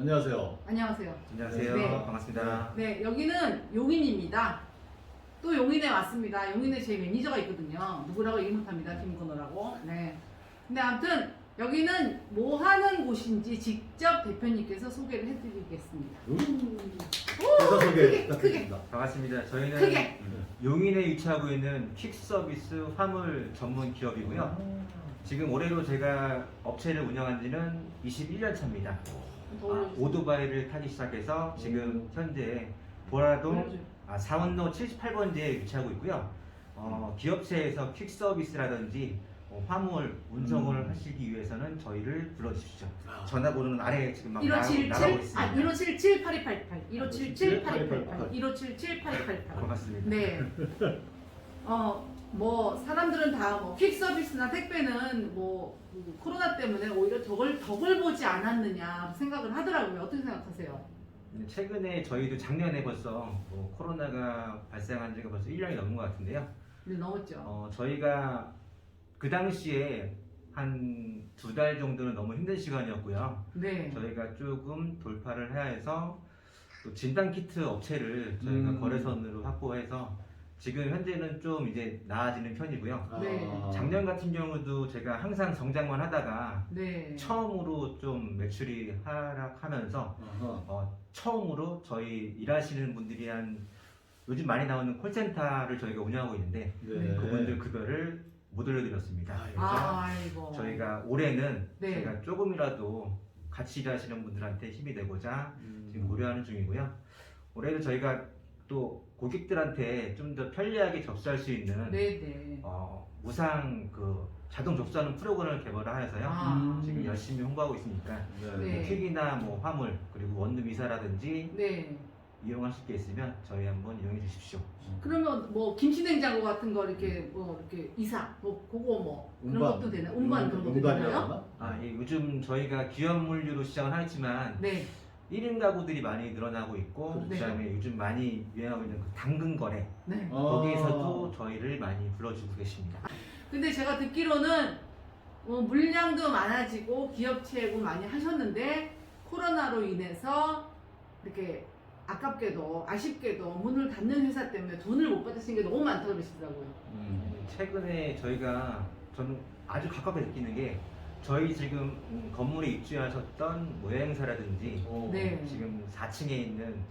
안녕하세요. 안녕하세요. 안녕하세요. 네. 반갑습니다. 네, 여기는 용인입니다. 또 용인에 왔습니다. 용인에 제 매니저가 있거든요. 누구라고 얘기 못합니다. 김건호라고. 네. 근데 아무튼 여기는 뭐 하는 곳인지 직접 대표님께서 소개를 해드리겠습니다. 회사 소개 크게, 부탁드립니다. 반갑습니다. 저희는 크게. 용인에 위치하고 있는 퀵 서비스 화물 전문 기업이고요. 지금 올해로 제가 업체를 운영한 지는 21년 차입니다. 더 아. 오토바이를 타기 시작해서 지금 현재 보라동. 아, 사원로 78번지에 위치하고 있고요. 어, 기업체에서 퀵 서비스라든지 어, 화물 운송을 음. 하시기 위해서는 저희를 불러주십시오. 아. 전화번호는 아래에 지금 막 1577, 나가, 나가고 있습니다. 아, 1577 8288, 1577 8288, 8288. 1577 8288. 반갑습니다. 네. 어, 뭐 사람들은 다 뭐 퀵 서비스나 택배는 뭐그 코로나 때문에 오히려 덕을 덕을 보지 않았느냐 생각을 하더라고요. 어떻게 생각하세요? 네, 최근에 저희도 작년에 벌써 뭐 코로나가 발생한 지가 벌써 1년이 넘은 것 같은데요. 네, 넘었죠. 어, 저희가 그 당시에 한 두 달 정도는 너무 힘든 시간이었고요. 네. 저희가 조금 돌파를 해야 해서 또 진단 키트 업체를 저희가 음. 거래선으로 확보해서 지금 현재는 좀 이제 나아지는 편이고요. 아. 네. 작년 같은 경우도 제가 항상 성장만 하다가 네. 처음으로 좀 매출이 하락하면서 아하. 어, 처음으로 저희 일하시는 분들이 한 요즘 많이 나오는 콜센터를 저희가 운영하고 있는데 네. 그분들 급여를 못 올려드렸습니다. 아, 그래서 아, 아이고. 저희가 올해는 네. 제가 조금이라도 같이 일하시는 분들한테 힘이 되고자 음. 지금 고려하는 중이고요. 올해도 저희가 또 고객들한테 좀 더 편리하게 접수할 수 있는 네, 네. 어, 무상 그 자동 접수하는 프로그램을 개발하여서요. 아. 음, 지금 열심히 홍보하고 있으니까 네. 네. 퀵이나 뭐 화물 그리고 원룸 이사라든지 네. 이용하실 게 있으면 저희 한번 이용해 주십시오. 그러면 뭐 김치 냉장고 같은 거 이렇게 뭐 이렇게 이사 뭐 그거 뭐 그런 운반. 것도 되나? 운반 그런 것도 되나요? 아, 예, 요즘 저희가 기업 물류로 시작을 하였지만 네. 1인 가구들이 많이 늘어나고 있고 그렇죠. 그다음에 요즘 많이 유행하고 있는 그 당근 거래 네. 아. 거기에서도 저희를 많이 불러주고 계십니다. 근데 제가 듣기로는 어, 물량도 많아지고 기업체고 많이 하셨는데 코로나로 인해서 이렇게 아깝게도 아쉽게도 문을 닫는 회사 때문에 돈을 못 받으신 게 너무 많다고 그러시더라고요. 음. 최근에 저희가 저는 아주 가깝게 느끼는 게 저희 지금 음, 건물에 입주하셨던 뭐 여행사라든지 어. 네. 지금 4층에 있는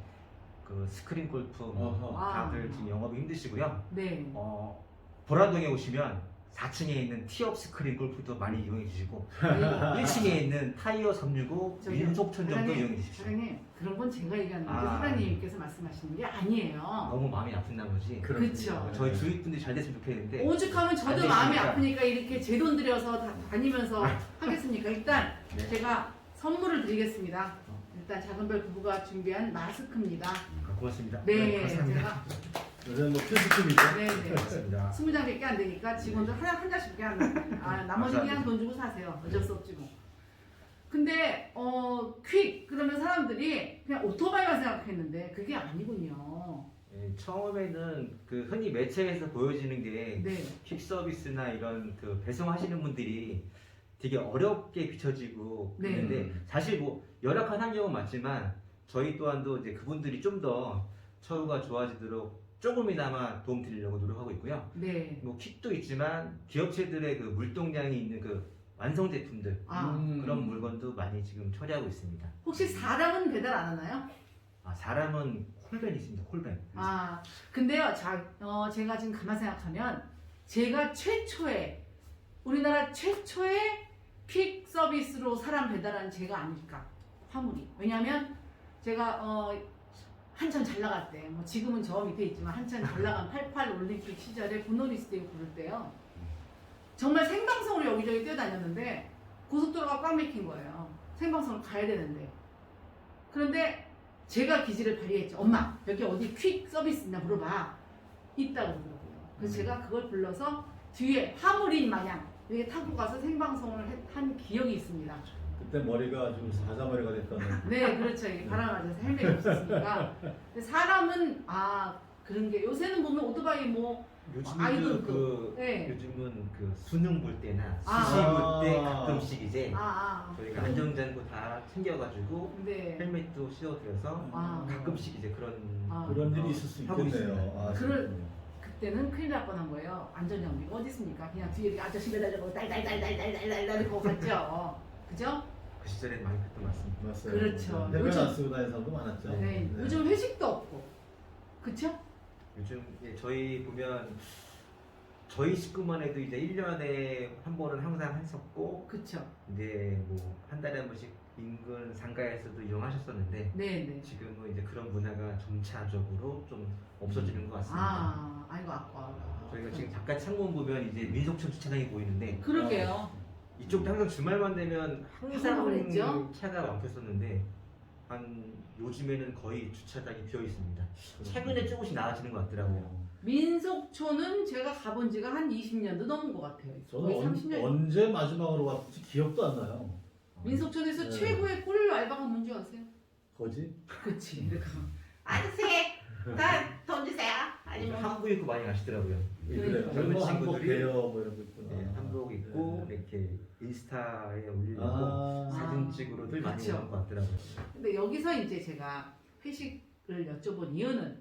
그 스크린 골프 뭐 어허. 다들 지금 영업이 힘드시고요. 네. 어, 보라동에 오시면 4층에 있는 티업 스크린 골프도 많이 이용해 주시고 네. 1층에 있는 타이어 365 저기요, 민속촌정도 사장님, 이용해 주십시오. 사장님 그런 건 제가 얘기하는 거지 아. 사장님께서 말씀하시는 게 아니에요. 너무 마음이 아픈 나머지 그렇죠. 저희 주위 분들이 잘 됐으면 좋겠는데 오죽하면 안 저도 되시니까. 마음이 아프니까 이렇게 제 돈 들여서 다 다니면서 하겠습니까? 일단 네. 제가 선물을 드리겠습니다. 일단 작은별 부부가 준비한 마스크입니다. 아, 고맙습니다. 네, 감사합니다. 제가 요새는 뭐 필수품이죠. 네, 네. 고맙습니다. 20장밖에 안 되니까 직원들 하나 한 장씩밖에 안 나요. 아, 나머지 그냥. 돈 주고 사세요. 어쩔 수 없지 뭐. 근데 어, 퀵 그러면 사람들이 그냥 오토바이만 생각했는데 그게 아니군요. 예, 처음에는 그 흔히 매체에서 보여지는 게 네. 퀵 서비스나 이런 그 배송하시는 분들이 되게 어렵게 비춰지고 네. 그런데 사실 뭐 열악한 환경은 맞지만 저희 또한도 이제 그분들이 좀 더 처우가 좋아지도록 조금이나마 도움 드리려고 노력하고 있고요. 네. 뭐 퀵도 있지만 기업체들의 그 물동량이 있는 그 완성 제품들 아, 음. 그런 물건도 많이 지금 처리하고 있습니다. 혹시 사람은 배달 안 하나요? 아 사람은 콜벤이 있습니다. 콜벤. 아, 근데요, 자, 어, 제가 지금 가만 생각하면 제가 최초의 우리나라 최초의 퀵 서비스로 사람 배달한 제가 아닐까 화물이 왜냐하면 제가 어, 한참 잘 나갈 때, 뭐 지금은 저 밑에 있지만 한참 잘 나간 88 올림픽 시절에 분노리스트에 부를 때요. 정말 생방송으로 여기저기 뛰어다녔는데 고속도로가 꽉 막힌 거예요. 생방송을 가야 되는데. 그런데 제가 기지를 발휘했죠. 엄마, 여기 어디 퀵 서비스 있나 물어봐. 있다고 그러더라고요. 그래서 제가 그걸 불러서 뒤에 화물인 마냥 여기 타고 가서 생방송을 했- 한 기억이 있습니다. 그때 머리가 좀 사자머리가 됐다는. 네, 그렇죠. 이게 바람 맞아서 헬멧이 없었으니까. 근데 사람은 아 그런 게 요새는 보면 오토바이 뭐 요즘은 아이돌 그 네. 요즘은 그 수능 볼 때나 아. 수시 볼때 아. 가끔씩 이제 아, 아. 저희가 안전장구 다 챙겨가지고 네. 헬멧도 씌워드려서 아. 가끔씩 이제 그런 아. 그런 어, 일이 있을 수 하고 있겠네요. 아, 그럴- 그렇군요. 그때는 큰일 날 뻔한 거예요. 안전장비가 어디 있습니까? 그냥 뒤에 이렇게 아저씨 매달려고 달달달달달달달달 거 같죠? 그죠? 그 시절에 많이 그랬던 것 같습니다. 맞아요. 그렇죠. 해변 요즘- 다니는 사람도 많았죠. 네. 요즘 회식도 없고. 그쵸? 요즘 예, 저희 보면 저희 식구만 해도 이제 1년에 한 번은 항상 했었고 그쵸? 이제 뭐 한 달에 한 번씩 인근 상가에서도 이용하셨었는데 네네. 지금은 이제 그런 문화가 점차적으로 좀 없어지는 것 같습니다. 아, 아이고 아까. 저희가 지금 바깥 창문 보면 이제 민속촌 주차장이 보이는데 그러게요. 이쪽도 항상 주말만 되면 항상 그랬죠? 차가 막혔었는데 한 요즘에는 거의 주차장이 비어 있습니다. 최근에 조금씩 나아지는 것 같더라고요. 민속촌은 제가 가본 지가 한 20년도 넘은 것 같아요. 저는 거의 언, 30년. 언제 마지막으로 왔지 기억도 안 나요. 민속촌에서 네. 최고의 꿀 알바가 뭔지 아세요? 거지? 그치. 이렇게 하면, 아저씨, 나돈 주세요. 아니면 뭐 한복 입고 많이 가시더라고요. 그래요. 그러니까. 젊은 뭐 한복 친구들이- 배요 뭐 이런 거 있구나. 네, 한복 입고 네. 이렇게 인스타에 올리려고 아, 사진 찍으러들 많이 그쵸. 오는 것 같더라고요. 근데 여기서 이제 제가 회식을 여쭤본 이유는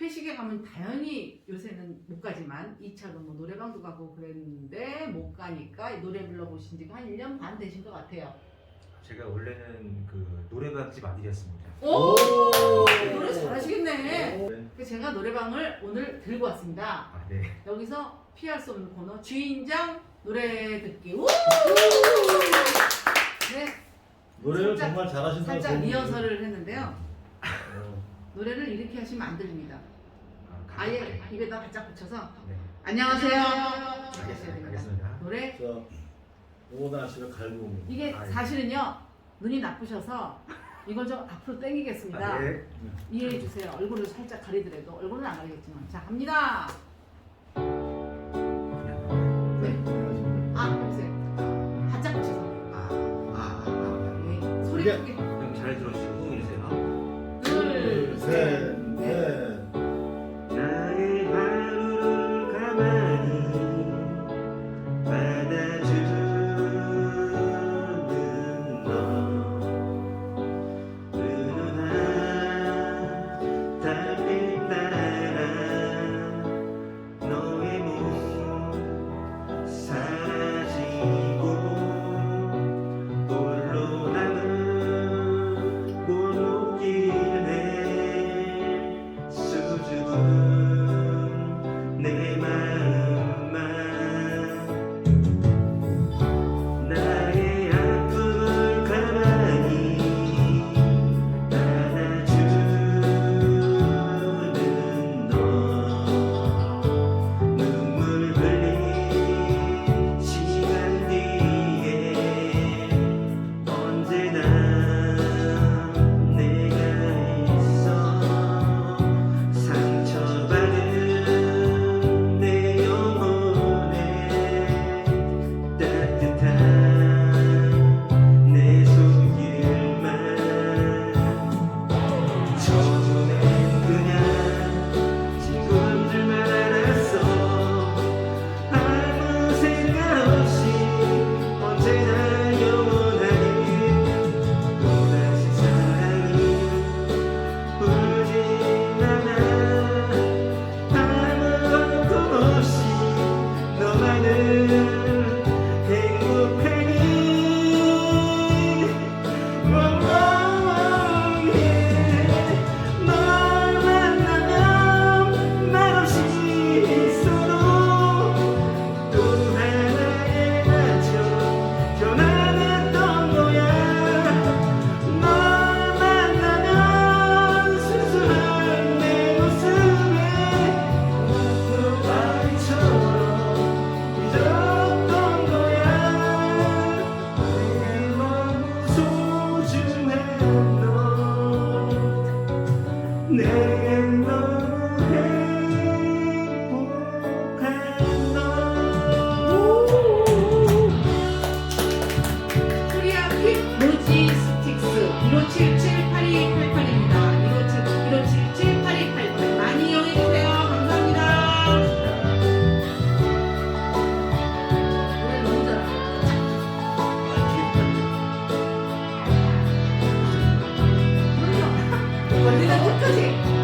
회식에 가면 당연히 요새는 못 가지만 2차로 뭐 노래방도 가고 그랬는데 못 가니까 노래 불러보신 지가 한 1년 반 되신 것 같아요. 제가 원래는 그 노래방집 아들이었습니다. 오! 오! 노래 잘하시겠네. 네. 그래서 제가 노래방을 오늘 들고 왔습니다. 아, 네. 여기서 피할 수 없는 코너 주인장 노래 듣기. 우! 네, 노래를 살짝- 정말 잘하신다고 살짝 리허설을 했는데요. 어, 노래를 이렇게 하시면 안 들립니다. 아, 아예. 입에다 바짝 붙여서 네. 안녕하세요. 이렇게 하셔야 알겠습니다. 됩니다. 알겠습니다. 노래 저 오나 씨가 갈고 옵니다. 이게 아, 예. 사실은요 눈이 나쁘셔서 이걸 좀 앞으로 당기겠습니다. 아, 네. 이해해 주세요. 얼굴을 살짝 가리더라도 얼굴은 안 가리겠지만 자 갑니다. 내 Music.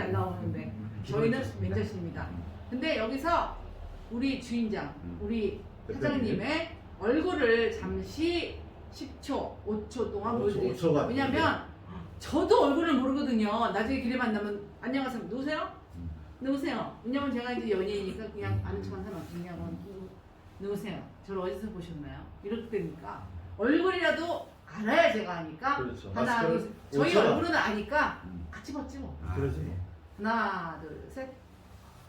잘 나오는데 저희는 좋습니다. 맨정신입니다. 근데 여기서 우리 주인장, 우리 사장님의 얼굴을 잠시 10초, 5초 동안. 오, 오초가 왜냐면 저도 얼굴을 모르거든요. 나중에 길에 만나면 안녕하세요. 누구세요? 음. 누구세요? 왜냐면 제가 이제 연예인이니까 그냥 아는 척한 사람 그냥 뭐 누구, 누구세요? 저를 어디서 보셨나요? 이렇게 되니까 얼굴이라도 알아야 제가 아니까 그렇죠. 하나. 저희. 얼굴은 아니까 음. 같이 벗지 뭐. 아, 그러지. 네. 하나 둘 셋.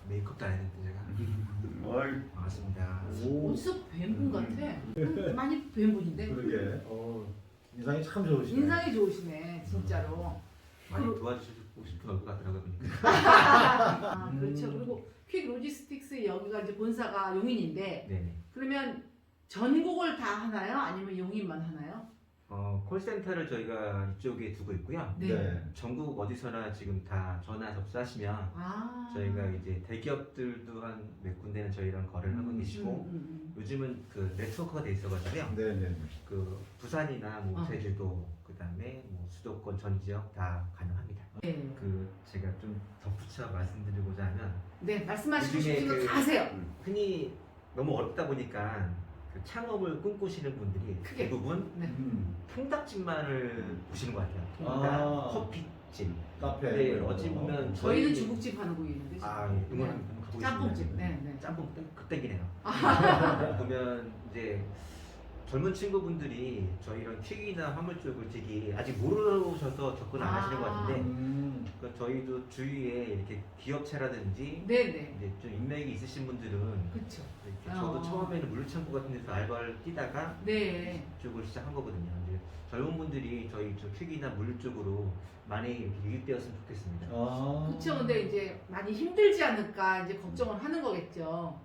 메이크업도 안 했는데 제가 어이, 반갑습니다. 오, 어디서 뵌분 같아? 많이 뵌 분인데 그러게. 어, 인상이 참 좋으시네. 인상이 좋으시네 진짜로. 많이 그- 도와주시고 싶은 얼굴 같더라고요. 보니까. 아 음. 그렇죠. 그리고 퀵 로지스틱스 여기가 이제 본사가 용인인데 네네. 그러면 전국을 다 하나요? 아니면 용인만 하나요? 어, 콜센터를 저희가 이쪽에 두고 있고요. 네. 전국 어디서나 지금 다 전화 접수하시면 아. 저희가 이제 대기업들도 한 몇 군데는 저희랑 거래를 하고 음, 계시고 음, 음, 요즘은 그 네트워크가 돼 있어가지고요. 네, 네. 그 부산이나 뭐 어. 제주도 그다음에 뭐 수도권 전 지역 다 가능합니다. 음. 네. 그 제가 좀 덧붙여 말씀드리고자 하면 네 말씀하시고 싶은 거 그- 다 하세요. 흔히 너무 어렵다 보니까 그 창업을 꿈꾸시는 분들이 크게. 대부분 네. 음, 통닭집만을 보시는 것 같아요. 통닭, 아. 커피집. 카페. 이런 거. 어찌 보면 저희는 저희- 중국집 하는 거 있는데 지금. 아 예, 응원 한번 가보고 네. 짬뽕집. 네, 네. 짬뽕 그때기네요. 보면 이제 젊은 친구분들이 저희 이런 튀기나 화물 쪽을 되게 아직 모르셔서 접근 안 하시는 것 같은데 음, 그 저희도 주위에 이렇게 기업체라든지 네, 네. 이제 좀 인맥이 있으신 분들은 그렇죠. 이렇게 저도 어. 처음에는 물류창고 같은 데서 알바를 뛰다가 네. 이쪽을 시작한 거거든요. 이제 젊은 분들이 저희 저 퀵이나 물류 쪽으로 많이 유입되었으면 좋겠습니다. 아. 그렇죠. 근데 이제 많이 힘들지 않을까 이제 걱정을 하는 거겠죠.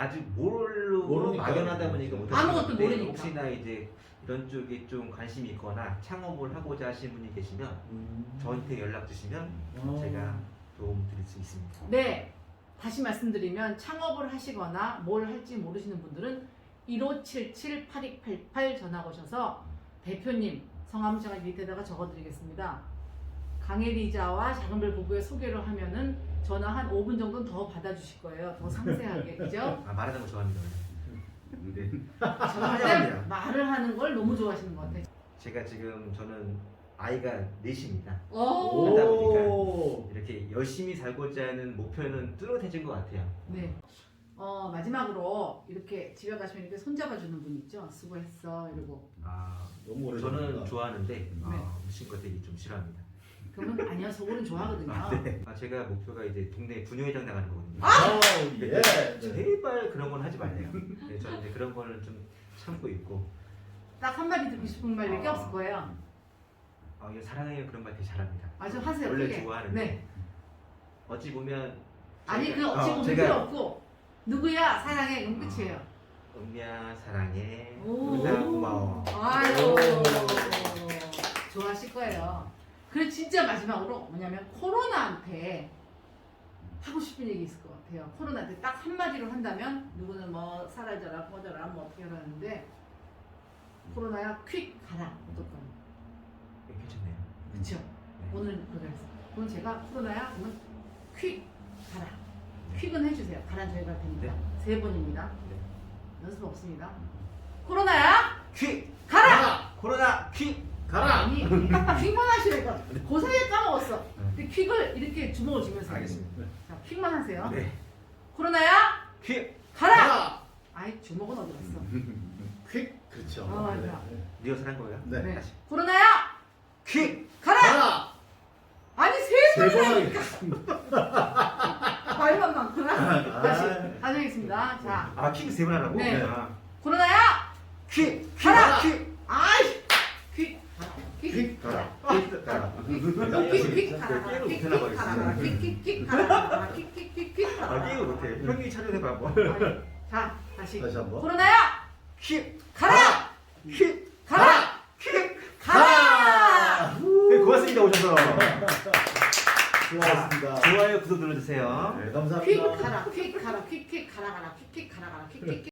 아직 모르고 모르니까. 막연하다 보니까 못 아무것도 하시는데 모르니까. 혹시나 이제 이런 쪽에 좀 관심이 있거나 창업을 하고자 하시는 분이 계시면 음. 저한테 연락 주시면 어. 제가 도움 드릴 수 있습니다. 네. 다시 말씀드리면 창업을 하시거나 뭘 할지 모르시는 분들은 1577-8288 전화 오셔서 대표님 성함 제가 밑에다가 적어드리겠습니다. 강혜리자와 작은별 부부의 소개를 하면은 전화 한 5분 정도는 더 받아주실 거예요. 더 상세하게 그죠? 아 말하는 거 좋아합니다. 네. 저한테 말을 하는 걸 너무 좋아하시는 것 같아요. 제가 지금 저는 아이가 넷입니다. 오. 그러다 오. 이렇게 열심히 살고자 하는 목표는 뚜렷해진 것 같아요. 네. 어, 마지막으로 이렇게 집에 가시면 이렇게 손잡아 주는 분 있죠? 수고했어. 이러고. 아, 너무 오래 저는. 좋아하는데 아, 무신 것 되게 좀 싫어합니다. 그러면 아니요, 속으로는 좋아하거든요. 아, 네. 아, 제가 목표가 이제 동네 분녀회장 나가는 거거든요. 아우, 예. 네. 제발 그런 건 하지 말래요. 네, 저는 이제 그런 거는 좀 참고 있고 딱 한 마디 듣고 싶은 말밖에 아. 없을 거예요. 아, 이거 사랑해요 그런 말 되게 잘합니다. 아주 하세요. 원래 크게. 좋아하는데 네. 어찌 보면 아니, 그 제가- 어찌 어, 보면 제가 필요 없고. 누구야? 사랑해. 그럼 끝이에요. 은미야 사랑해. 오. 은미야 고마워. 아유. 오. 좋아하실 거예요. 그리고 진짜 마지막으로 뭐냐면 코로나한테 하고 싶은 얘기 있을 것 같아요. 코로나한테 딱 한마디로 한다면 누구는 뭐 사라져라 꺼져라 뭐 어떻게 하라는데 코로나야 퀵 가라 무조건. 네, 괜찮네요. 그쵸? 음. 오늘은 그래서 그럼 제가 코로나야 그러면 퀵 가라. 퀵은 해주세요. 가란 저희가 할 테니까 세 번입니다. 네. 연습 없습니다. 코로나야 퀴 가라! 코로나 퀴 가라! 아니 퀵만 하시니까 그 사이에 까먹었어 네. 근데 퀵을 이렇게 주먹을 쥐면서 알겠습니다. 자 퀵만 하세요 네. 코로나야 퀴 가라 아이 주먹은 어디 갔어 퀵! 그렇죠. 아, 네. 맞아. 리허설 한 거예요? 네. 네. 다시 코로나야 퀴 가라 가라! 아니 세번 번이니까. 말만 많구나 아. 다시 다시 하겠습니다 자 아, 퀴세번 하라고? 네. 아. 코로나야 퀴! 가라! 퀴! 아이 퀵 퀵 가라 가라. 퀵 가라. 퀵퀵 가라 못하나 가라. 퀵퀵 가라 퀵퀵퀵 아, 가라 게임을 못해. 형이 촬영해봐, 뭐. 자 다시 다시 한 번. 코로나야 퀴! 가라 퀴! 가라 퀴! 가라 네, 고맙습니다, 오셔서. 수고하셨습니다. 좋아요, 구독 눌러주세요. 네, 퀵 감사합니다. 가라 퀵 가라 퀵퀵 가라 가라 퀵퀵 가라 가라 퀵퀵